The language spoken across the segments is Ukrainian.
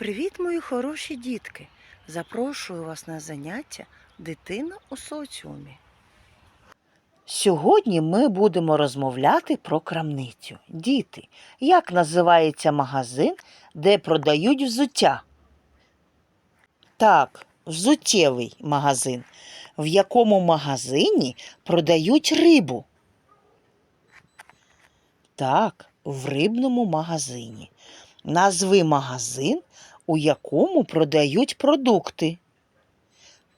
Привіт, мої хороші дітки! Запрошую вас на заняття Дитина у соціумі. Сьогодні ми будемо розмовляти про крамницю. Діти, як називається магазин, де продають взуття? Так, взуттєвий магазин. В якому магазині продають рибу? Так, в рибному магазині. Назви магазин, у якому продають продукти.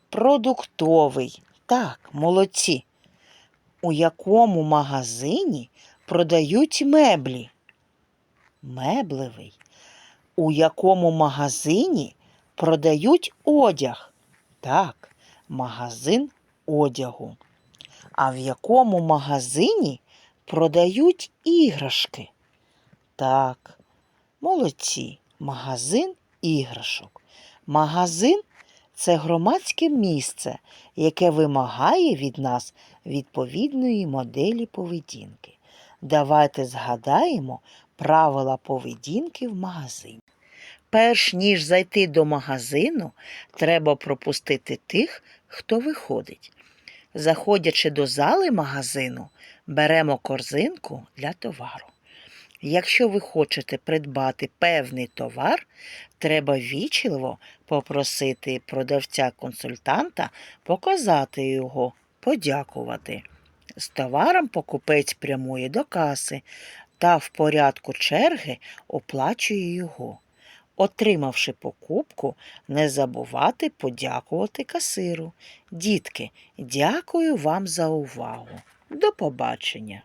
Продуктовий. Так, молодці. У якому магазині продають меблі? Меблевий. У якому магазині продають одяг? Так, магазин одягу. А в якому магазині продають іграшки? Так, молодці. Магазин іграшок. Магазин це громадське місце, яке вимагає від нас відповідної моделі поведінки. Давайте згадаємо правила поведінки в магазині. Перш ніж зайти до магазину, треба пропустити тих, хто виходить. Заходячи до зали магазину, беремо корзинку для товару. Якщо ви хочете придбати певний товар, треба вічливо попросити продавця-консультанта показати його, подякувати. З товаром покупець прямує до каси та в порядку черги оплачує його. Отримавши покупку, не забувати подякувати касиру. Дітки, дякую вам за увагу. До побачення!